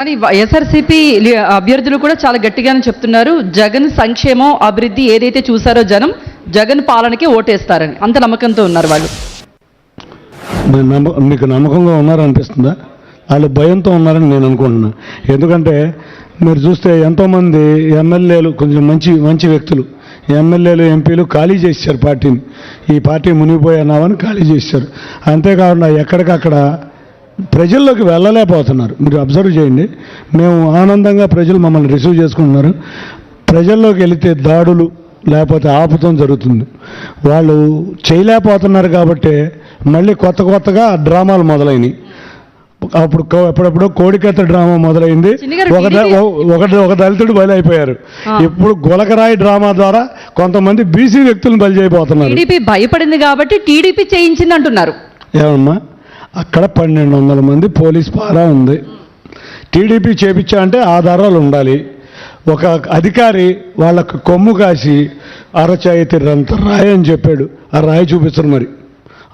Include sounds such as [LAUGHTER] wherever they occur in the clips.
కానీ వైఎస్ఆర్సీపీ అభ్యర్థులు కూడా చాలా గట్టిగానే చెప్తున్నారు. జగన్ సంక్షేమం అభివృద్ధి ఏదైతే చూసారో జనం జగన్ పాలనకి ఓటేస్తారని. అంత నమ్మకంతో ఉన్నారు వాళ్ళు. మీరు మీకు నమ్మకంగా ఉన్నారనిపిస్తుందా? వాళ్ళు భయంతో ఉన్నారని నేను అనుకుంటున్నా. ఎందుకంటే మీరు చూస్తే ఎంతోమంది ఎమ్మెల్యేలు కొంచెం మంచి మంచి వ్యక్తులు ఎమ్మెల్యేలు ఎంపీలు ఖాళీ చేశారు పార్టీని. ఈ పార్టీ మునిగిపోయన్నావని ఖాళీ చేశారు అంతేకాకుండా ఎక్కడికక్కడ ప్రజల్లోకి వెళ్ళలేకపోతున్నారు. మీరు అబ్జర్వ్ చేయండి. మేము ఆనందంగా ప్రజలు మమ్మల్ని రిసీవ్ చేసుకుంటున్నారు. ప్రజల్లోకి వెళితే దాడులు లేకపోతే ఆపుతం జరుగుతుంది. వాళ్ళు చేయలేకపోతున్నారు కాబట్టి మళ్ళీ కొత్త కొత్తగా డ్రామాలు మొదలైనవి అప్పుడు అప్పుడప్పుడు కోడికత్త డ్రామా మొదలైంది. ఒక TDP ఒక దళితుడు బలైపోయారు. ఆ. ఇప్పుడు గులకరాయి డ్రామా ద్వారా కొంతమంది బీసీ వ్యక్తులను బలి చేయబోతున్నారు టీడీపీ భయపడింది కాబట్టి టీడీపీ చేయించింది అంటున్నారు ఏమమ్మా? అక్కడ పన్నెండు వందల మంది పోలీస్ పారా ఉంది. టీడీపీ చేపించా అంటే ఆధారాలు ఉండాలి. ఒక అధికారి వాళ్ళకు కొమ్ము కాసి అరచయిత అంత రాయి అని చెప్పాడు. ఆ రాయి చూపిస్తారు మరి.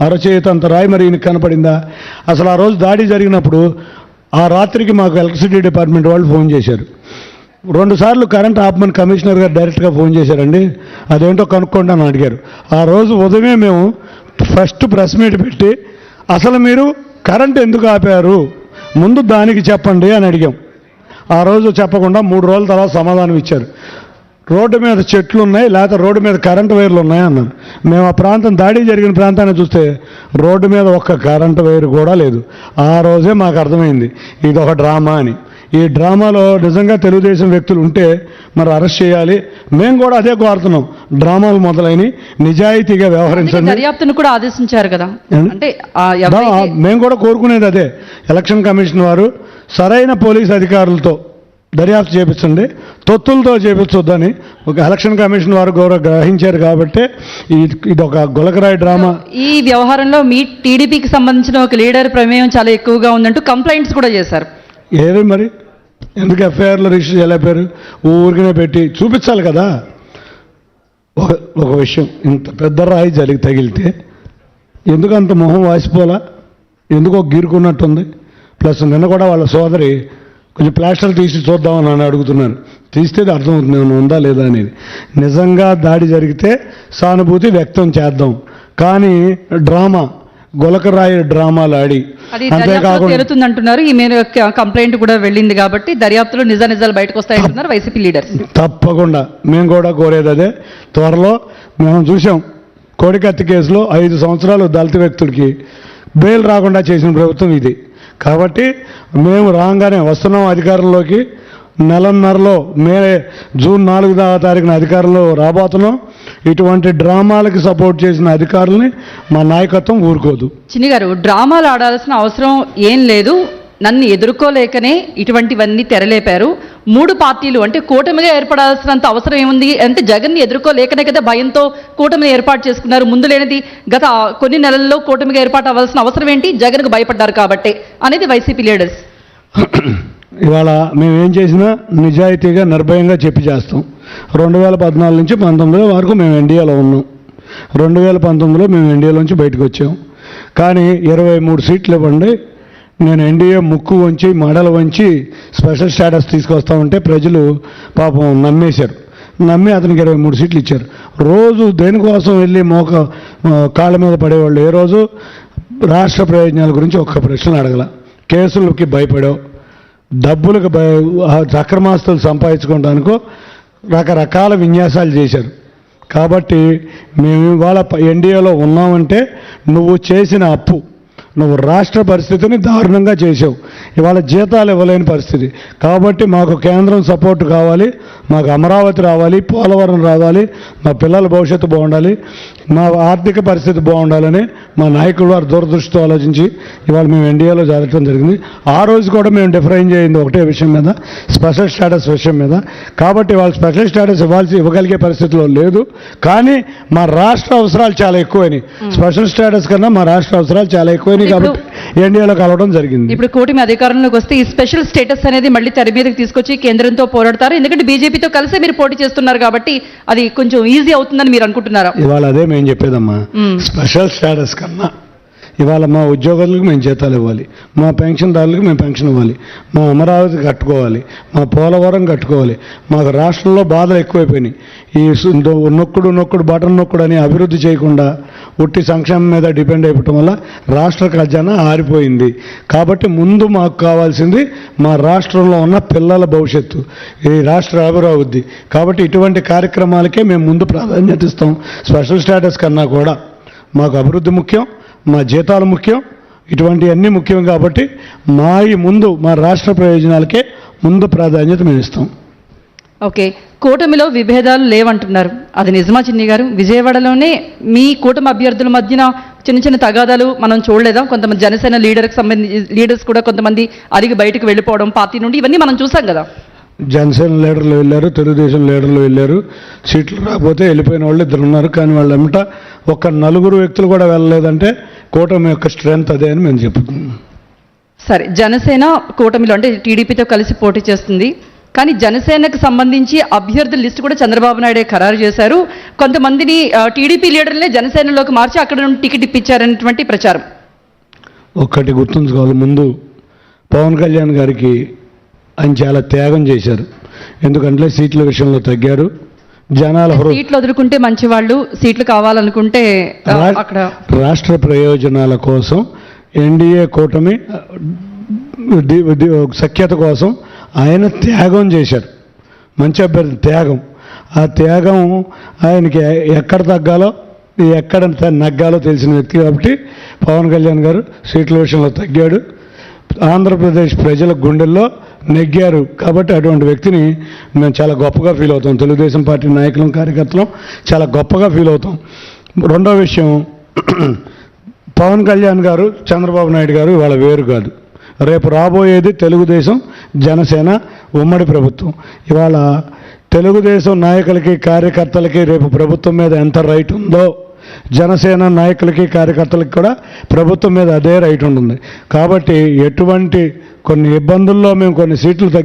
అరచేతి అంత రాయి మరి ఈయనకు కనపడిందా? అసలు ఆ రోజు దాడి జరిగినప్పుడు ఆ రాత్రికి మాకు ఎలక్ట్రిసిటీ డిపార్ట్మెంట్ వాళ్ళు ఫోన్ చేశారు. రెండు సార్లు కరెంట్ ఆపమని కమిషనర్ గారు డైరెక్ట్గా ఫోన్ చేశారండి. అదేంటో కనుక్కోండి అని అడిగారు. ఆ రోజు ఉదయమే మేము ఫస్ట్ ప్రెస్ మీట్ పెట్టి అసలు మీరు కరెంట్ ఎందుకు ఆపారు? ముందు దానికి చెప్పండి అని అడిగాం. ఆ రోజు చెప్పకుండా మూడు రోజుల తర్వాత సమాధానం ఇచ్చారు. రోడ్డు మీద చెట్లు ఉన్నాయి లేకపోతే రోడ్డు మీద కరెంటు వైర్లు ఉన్నాయి అన్నాను. మేము ఆ ప్రాంతం దాడి జరిగిన ప్రాంతాన్ని చూస్తే రోడ్డు మీద ఒక్క కరెంటు వైర్ కూడా లేదు. ఆ రోజే మాకు అర్థమైంది ఇది ఒక డ్రామా అని. ఈ డ్రామాలో నిజంగా తెలుగుదేశం వ్యక్తులు ఉంటే మరి అరెస్ట్ చేయాలి. మేము కూడా అదే కోరుతున్నాం. డ్రామాలు మొదలైన నిజాయితీగా వ్యవహరించండి. దర్యాప్తును కూడా ఆదేశించారు కదా? అంటే మేము కూడా కోరుకునేది అదే. ఎలక్షన్ కమిషన్ వారు సరైన పోలీస్ అధికారులతో దర్యాప్తు చేపించండి. తొత్తులతో చేపించొద్దని ఒక ఎలక్షన్ కమిషన్ వారు గౌరవ గ్రహించారు కాబట్టి ఇది ఒక గులకరాయి డ్రామా. ఈ వ్యవహారంలో మీ టీడీపీకి సంబంధించిన ఒక లీడర్ ప్రమేయం చాలా ఎక్కువగా ఉందంటూ కంప్లైంట్స్ కూడా చేశారు. ఏది మరి? ఎందుకు ఎఫ్ఐఆర్లో రిజిస్టర్ చేయలేపారు ఊరికనే పెట్టి చూపించాలి కదా. ఒక ఒక విషయం ఇంత పెద్ద రాయి జరిగి తగిలితే ఎందుకు అంత మొహం వాసిపోలా? ఎందుకో గీరుకున్నట్టుంది. ప్లస్ నిన్న కూడా వాళ్ళ సోదరి కొంచెం ప్లాస్టర్ తీసి చూద్దామని అని అడుగుతున్నాను తీస్తే అది అర్థమవుతుంది ఏమైనా ఉందా లేదా అనేది. నిజంగా దాడి జరిగితే సానుభూతి వ్యక్తం చేద్దాం. కానీ డ్రామా గులకరాయి డ్రామాలు ఆడి అంటున్నారు ఈ మేర కంప్లైంట్ కూడా వెళ్ళింది కాబట్టి దర్యాప్తులో నిజ నిజాలు బయటకు వస్తాయంటున్నారు వైసీపీ లీడర్స్. తప్పకుండా. మేము కూడా కోరేది అదే. త్వరలో మేము చూసాం కోడికత్తి కేసులో ఐదు సంవత్సరాలు దళిత వ్యక్తులకి బెయిల్ రాకుండా చేసిన ప్రభుత్వం ఇది. కాబట్టి మేము రాగానే వస్తున్నాం అధికారంలోకి. నెలన్నరలో మే జూన్ నాలుగు తారీఖున అధికారంలో రాబోతున్నాం. ఇటువంటి డ్రామాలకి సపోర్ట్ చేసిన అధికారుల్ని మా నాయకత్వం ఊరుకోదు. చిన్ని గారు డ్రామాలు ఆడాల్సిన అవసరం ఏం లేదు. నన్ను ఎదుర్కోలేకనే ఇటువంటివన్నీ తెరలేపారు. మూడు పార్టీలు అంటే కూటమిగా ఏర్పడాల్సినంత అవసరం ఏముంది? అంటే జగన్ని ఎదుర్కోలేకనే కదా భయంతో కూటమిని ఏర్పాటు చేసుకున్నారు. ముందు లేనిది గత కొన్ని నెలల్లో కూటమిగా ఏర్పాటు అవ్వాల్సిన అవసరం ఏంటి? జగన్కు భయపడ్డారు కాబట్టి. అనేది వైసీపీ లీడర్స్. [COUGHS] ఇవాళ మేము ఏం చేసినా నిజాయితీగా నిర్భయంగా చెప్పి చేస్తాం. రెండు వేల పద్నాలుగు నుంచి పంతొమ్మిది వరకు మేము ఎన్డీఏలో ఉన్నాం. రెండు వేల పంతొమ్మిదిలో మేము ఎన్డీఏలోంచి బయటకు వచ్చాం. కానీ ఇరవై మూడు సీట్లు ఇవ్వండి. నేను ఎన్డీఏ ముక్కు వంచి మడలు వంచి స్పెషల్ స్టేటస్ తీసుకొస్తామంటే ప్రజలు పాపం నమ్మేశారు. నమ్మి అతనికి ఇరవై మూడు సీట్లు ఇచ్చారు. రోజు దేనికోసం వెళ్ళి మోక కాళ్ళ మీద పడేవాళ్ళు? ఏ రోజు? రాష్ట్ర ప్రయోజనాల గురించి ఒక్క ప్రశ్న అడగల. కేసులకి భయపడావు. డబ్బులకు అక్రమాస్తులు సంపాదించుకోవడానికో రకరకాల విన్యాసాలు చేశారు. కాబట్టి మేము ఇవాళ ఎన్డీఏలో ఉన్నామంటే నువ్వు చేసిన అప్పు నువ్వు రాష్ట్ర పరిస్థితిని దారుణంగా చేసావు ఇవాళ జీతాలు ఇవ్వలేని పరిస్థితి. కాబట్టి మాకు కేంద్రం సపోర్ట్ కావాలి మాకు అమరావతి రావాలి పోలవరం రావాలి మా పిల్లల భవిష్యత్తు బాగుండాలి మా ఆర్థిక పరిస్థితి బాగుండాలని మా నాయకులు వారు దూరదృష్టితో ఆలోచించి ఇవాళ మేము ఎన్డీఏలో జరగడం జరిగింది. ఆ రోజు కూడా మేము డిఫరెన్స్ చేయింది ఒకటే విషయం మీద స్పెషల్ స్టేటస్ విషయం మీద. కాబట్టి వాళ్ళు స్పెషల్ స్టేటస్ ఇవ్వాల్సి ఇవ్వగలిగే పరిస్థితిలో లేదు. కానీ మా రాష్ట్ర అవసరాలు చాలా ఎక్కువైనాయి. స్పెషల్ స్టేటస్ కన్నా మా రాష్ట్ర అవసరాలు చాలా ఎక్కువైనాయి కాబట్టి ఎన్డీఏలో కలవడం జరిగింది. ఇప్పుడు కూటమి అధికారంలోకి వస్తే ఈ స్పెషల్ స్టేటస్ అనేది మళ్ళీ తెర మీదకి తీసుకొచ్చి కేంద్రంతో పోరాడతారు. ఎందుకంటే బీజేపీతో కలిసి మీరు పోటీ చేస్తున్నారు కాబట్టి అది కొంచెం ఈజీ అవుతుందని మీరు అనుకుంటున్నారా? ఇవాళ అదే మేము చెప్పేదమ్మా. మ్మ్. స్పెషల్ స్టేటస్ కన్నా ఇవాళ మా ఉద్యోగులకు మేము జీతాలు ఇవ్వాలి. మా పెన్షన్దారులకు మేము పెన్షన్ ఇవ్వాలి. మా అమరావతి కట్టుకోవాలి. మా పోలవరం కట్టుకోవాలి. మాకు రాష్ట్రంలో బాధలు ఎక్కువైపోయినాయి. ఈ నొక్కుడు నొక్కుడు బటన్ నొక్కుడు అని అభివృద్ధి చేయకుండా ఉట్టి సంక్షేమం మీద డిపెండ్ అయిపోవటం వల్ల రాష్ట్ర ఖజానా ఆరిపోయింది. కాబట్టి ముందు మాకు కావాల్సింది మా రాష్ట్రంలో ఉన్న పిల్లల భవిష్యత్తు ఈ రాష్ట్ర అభివృద్ధి. కాబట్టి ఇటువంటి కార్యక్రమాలకే మేము ముందు ప్రాధాన్యత ఇస్తాం. స్పెషల్ స్టేటస్ కన్నా కూడా మాకు అభివృద్ధి ముఖ్యం. మా జీతాలు ముఖ్యం ఇటువంటివన్నీ ముఖ్యం కాబట్టి మా ముందు మా రాష్ట్ర ప్రయోజనాలకే ముందు ప్రాధాన్యత మేము ఇస్తాం. ఓకే కూటమిలో విభేదాలు లేవంటున్నారు. అది నిజమా చిన్ని గారు? విజయవాడలోనే మీ కూటమి అభ్యర్థుల మధ్యన చిన్న చిన్న తగాదాలు మనం చూడలేదా? కొంతమంది జనసేన లీడర్కి సంబంధించి లీడర్స్ కూడా కొంతమంది అడిగి బయటకు వెళ్ళిపోవడం పార్టీ నుండి ఇవన్నీ మనం చూసాం కదా. జనసేన లీడర్లు వెళ్ళారు తెలుగుదేశం లీడర్లు వెళ్ళారు. సీట్లు రాకపోతే వెళ్ళిపోయిన వాళ్ళు ఇద్దరు ఉన్నారు. కానీ వాళ్ళ వెంట ఒక నలుగురు వ్యక్తులు కూడా వెళ్ళలేదంటే కూటమి యొక్క స్ట్రెంగ్త్ అదే అని మేము చెప్తున్నాం సరే జనసేన కూటమిలో అంటే టీడీపీతో కలిసి పోటీ చేస్తుంది. కానీ జనసేనకు సంబంధించి అభ్యర్థుల లిస్టు కూడా చంద్రబాబు నాయుడే ఖరారు చేశారు. కొంతమందిని టీడీపీ లీడర్లే జనసేనలోకి మార్చి అక్కడ నుండి టికెట్ ఇప్పించారనేటువంటి ప్రచారం. ఒక్కటి గుర్తుంచుకోవాలి ముందు పవన్ కళ్యాణ్ గారికి ఆయన చాలా త్యాగం చేశారు. ఎందుకంటే సీట్ల విషయంలో తగ్గారు. జనాల సీట్లు వదులుకుంటే మంచి వాళ్ళు సీట్లు కావాలనుకుంటే అక్కడ రాష్ట్ర ప్రయోజనాల కోసం ఎన్డీఏ కూటమి సఖ్యత కోసం ఆయన త్యాగం చేశారు. మంచి అభ్యర్థి త్యాగం. ఆ త్యాగం ఆయనకి ఎక్కడ తగ్గాలో ఎక్కడ నగ్గాలో తెలిసిన వ్యక్తి కాబట్టి పవన్ కళ్యాణ్ గారు సీట్ల విషయంలో తగ్గాడు. ఆంధ్రప్రదేశ్ ప్రజల గుండెల్లో నెగ్గారు. కాబట్టి అటువంటి వ్యక్తిని మేము చాలా గొప్పగా ఫీల్ అవుతాం. తెలుగుదేశం పార్టీ నాయకులం కార్యకర్తలం చాలా గొప్పగా ఫీల్ అవుతాం. రెండో విషయం [CLEARS THROAT] పవన్ కళ్యాణ్ గారు చంద్రబాబు నాయుడు గారు ఇవాళ వేరు కాదు. రేపు రాబోయేది తెలుగుదేశం జనసేన ఉమ్మడి ప్రభుత్వం. ఇవాళ తెలుగుదేశం నాయకులకి కార్యకర్తలకి రేపు ప్రభుత్వం మీద ఎంత రైట్ ఉందో జనసేన నాయకులకి కార్యకర్తలకి కూడా ప్రభుత్వం మీద అదే రైట్ ఉంటుంది కాబట్టి ఎటువంటి కొన్ని ఇబ్బందుల్లో మేము కొన్ని సీట్లు తగ్గి